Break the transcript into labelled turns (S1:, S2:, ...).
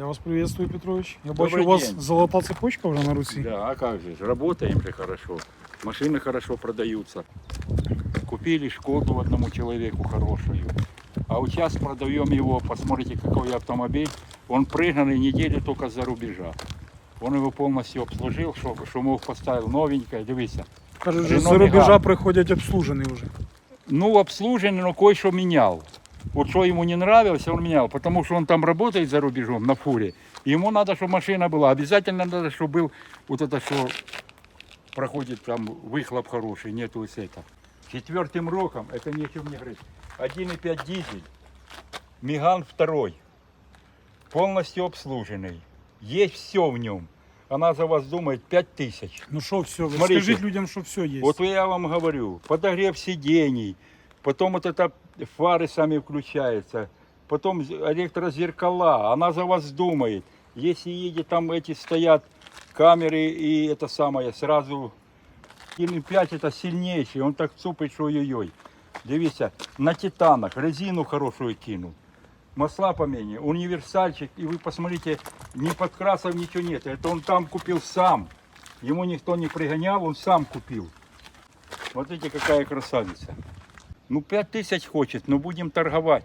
S1: Я вас приветствую, Петрович. Я
S2: Добрый
S1: бачу, у вас
S2: день.
S1: золота цепочка уже на руці.
S2: Да, а как же, работаем же хорошо. Машины хорошо продаются. Купили Шкоду одному человеку хорошую. А вот сейчас продаем его, посмотрите, какой автомобиль. Он пригнанный неделю только за рубежа. Он его полностью обслужил, мог поставил новенькое, дивися.
S1: Кажуть, що з рубежа
S2: Megane.
S1: приходять обслужений вже.
S2: Ну, обслуженный, но кое-что менял. Вот что ему не нравилось, он менял, потому что он там работает за рубежом на фуре. И ему надо, чтобы машина была. Обязательно надо, чтобы был вот это, что проходит там выхлоп хороший, нету с этого. Четвертым роком, это нечего мне говорить, 1,5 дизель, Миган второй, полностью обслуженный. Есть все в нем. Она за вас думает 5 тысяч.
S1: Ну що, все,
S2: Смотрите.
S1: скажіть людям, що все є.
S2: Вот я вам говорю, подогрев сидений, потом вот это фары сами включаются, потом электрозеркала, она за вас думает. Если едет, там эти стоят камеры и это самое, сразу или 5 это сильнейший, он так цупит, что ой-ой-ой. Дивіться, на титанах резину хорошую кинул. Масла помене, универсальчик, и вы посмотрите, ни подкрасов, ничего нет. Это он там купил сам. Ему никто не пригонял, он сам купил. Смотрите, какая красавица. Ну, пять тысяч хочет, но будем торговать.